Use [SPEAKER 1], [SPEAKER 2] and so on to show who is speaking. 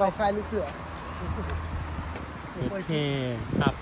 [SPEAKER 1] เราคลายลูกเสือ
[SPEAKER 2] โอเคครับ